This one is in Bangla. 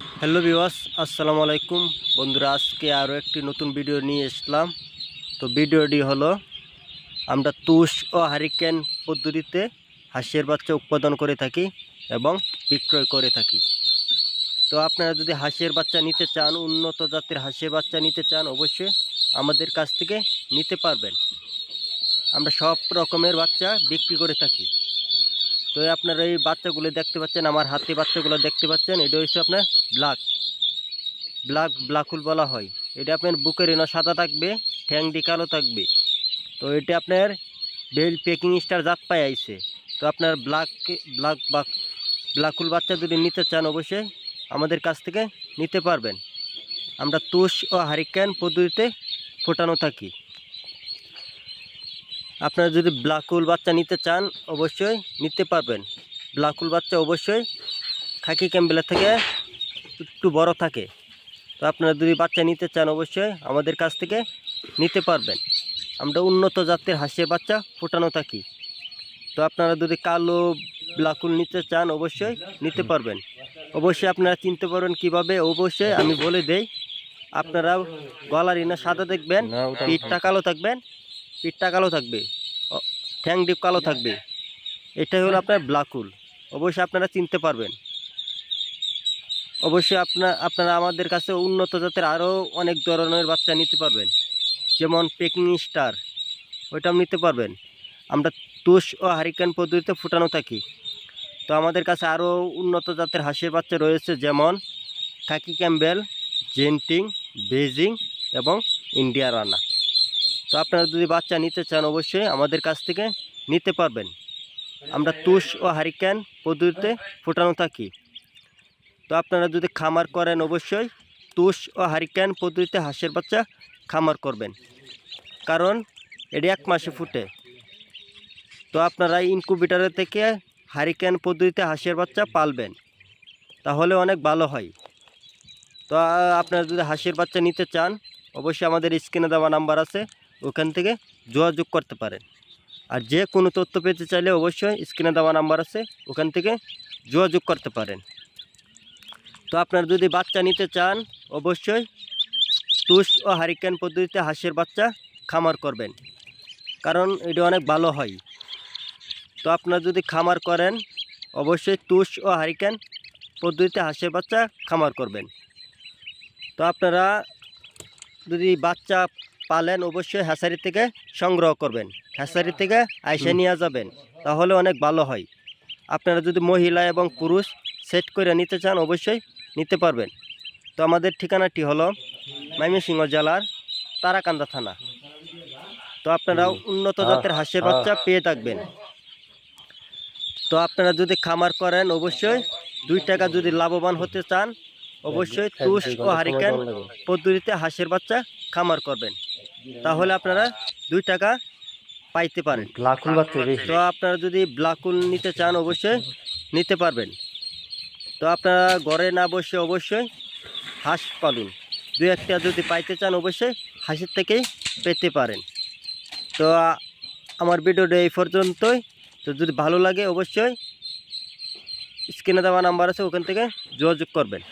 হ্যালো বিওয়াস আসসালামু আলাইকুম। বন্ধুরা, আজকে আরও একটি নতুন ভিডিও নিয়ে এসলাম। তো ভিডিওটি হলো, আমরা তুষ ও হারিকেন পদ্ধতিতে হাঁসের বাচ্চা উৎপাদন করে থাকি এবং বিক্রয় করে থাকি। তো আপনারা যদি হাঁসের বাচ্চা নিতে চান, উন্নত জাতের হাঁসের বাচ্চা নিতে চান, অবশ্যই আমাদের কাছ থেকে নিতে পারবেন। আমরা সব রকমের বাচ্চা বিক্রি করে থাকি। তো আপনারা এই বাচ্চাগুলো দেখতে পাচ্ছেন, আমার হাতে বাচ্চাগুলো দেখতে পাচ্ছেন। এটা হচ্ছে আপনার ব্ল্যাক। ব্ল্যাক ব্ল্যাকুল বলা হয়। এটা আপনার বুকের এনে সাদা থাকবে ঠ্যাংটি কালো থাকবে। তো এটা আপনার বেল পেকিং স্টার জাত পায় আইছে। তো আপনার ব্ল্যাক ব্ল্যাক বা ব্ল্যাকুল বাচ্চা যদি নিতে চান, অবশ্যই আমাদের কাছ থেকে নিতে পারবেন। আমরা তুষ ও হারিকেন পদ্ধতিতে ফোটানো থাকি। আপনারা যদি ব্লাকুল বাচ্চা নিতে চান অবশ্যই নিতে পারবেন। ব্লাকুল বাচ্চা অবশ্যই খাকি ক্যাম্বেলের থেকে একটু বড় থাকে। তো আপনারা যদি বাচ্চা নিতে চান অবশ্যই আমাদের কাছ থেকে নিতে পারবেন। আমরা উন্নত জাতের হাঁসের বাচ্চা ফোটানো থাকি। তো আপনারা যদি কালো ব্লাকুল নিতে চান অবশ্যই নিতে পারবেন। অবশ্যই আপনারা চিনতে পারবেন কীভাবে অবশ্যই আমি বলে দেই। আপনারা গলার ইনা সাদা দেখবেন পিঠটা কালো থাকবেন। পিঠটা কালো থাকবে ঠ্যাং ডিপ কালো থাকবে। এটাই হলো আপনার ব্লাকুল অবশ্যই আপনারা চিনতে পারবেন। অবশ্যই আপনার আপনারা আমাদের কাছে উন্নত জাতের আরও অনেক ধরনের বাচ্চা নিতে পারবেন। যেমন পেকিং স্টার ওইটাও নিতে পারবেন। আমরা তুষ ও হারিকেন পদ্ধতিতে ফুটানো থাকি। তো আমাদের কাছে আরও উন্নত জাতের হাঁসের বাচ্চা রয়েছে যেমন খাকি ক্যাম্বেল জেন্টিং বেজিং এবং ইন্ডিয়া রানা তো আপনারা যদি বাচ্চা নিতে চান, অবশ্যই আমাদের কাছ থেকে নিতে পারবেন। আমরা তুষ ও হারিকেন পদ্ধতিতে ফোটানো থাকি। তো আপনারা যদি খামার করেন, অবশ্যই তুষ ও হারিকেন পদ্ধতিতে হাঁসের বাচ্চা খামার করবেন। কারণ এটি এক মাসে ফুটে। তো আপনারা ইনকুবেটারের থেকে হারিকেন পদ্ধতিতে হাঁসের বাচ্চা পালবেন। তাহলে অনেক ভালো হয়। তো আপনারা যদি হাঁসের বাচ্চা নিতে চান, অবশ্যই আমাদের স্ক্রিনে দেওয়া নাম্বার আছে। ওখান থেকে যোগাযোগ করতে পারেন আর যে কোনো তথ্য পেতে চাইলে অবশ্যই স্ক্রিনে দেওয়া নাম্বার আছে, ওখান থেকে যোগাযোগ করতে পারেন। তো আপনারা যদি বাচ্চা নিতে চান, অবশ্যই তুষ ও হারিকেন পদ্ধতিতে হাঁসের বাচ্চা খামার করবেন, কারণ এটা অনেক ভালো হয়। তো আপনারা যদি খামার করেন, অবশ্যই তুষ ও হারিকেন পদ্ধতিতে হাঁসের বাচ্চা খামার করবেন। তো আপনারা যদি বাচ্চা পালেন অবশ্যই হ্যাসারি থেকে সংগ্রহ করবেন। হ্যাসারি থেকে আইসা নিয়ে যাবেন তাহলে অনেক ভালো হয়। আপনারা যদি মহিলা এবং পুরুষ সেট করে নিতে চান অবশ্যই নিতে পারবেন। তো আমাদের ঠিকানাটি হলো ময়মনসিংহ জেলার তারাকান্দা থানা। তো আপনারা উন্নত জাতের হাঁসের বাচ্চা পেয়ে থাকবেন। তো আপনারা যদি খামার করেন অবশ্যই দুই টাকা যদি লাভবান হতে চান অবশ্যই তুষ ও হারিকেন পদ্ধতিতে হাঁসের বাচ্চা খামার করবেন। তাহলে আপনারা দুই টাকা পাইতে পারেন। লাকুল বাচ্চা বেশি তো আপনারা যদি ব্লাকুল নিতে চান অবশ্যই নিতে পারবেন। তো আপনারা ঘরে না বসে অবশ্যই হাঁস পালুন। দু একটা যদি পাইতে চান অবশ্যই হাঁসের থেকেই পেতে পারেন। তো আমার ভিডিওটা এই পর্যন্তই। তো যদি ভালো লাগে অবশ্যই স্ক্রিনে দেওয়া নাম্বার আছে ওখান থেকে যোগাযোগ করবেন।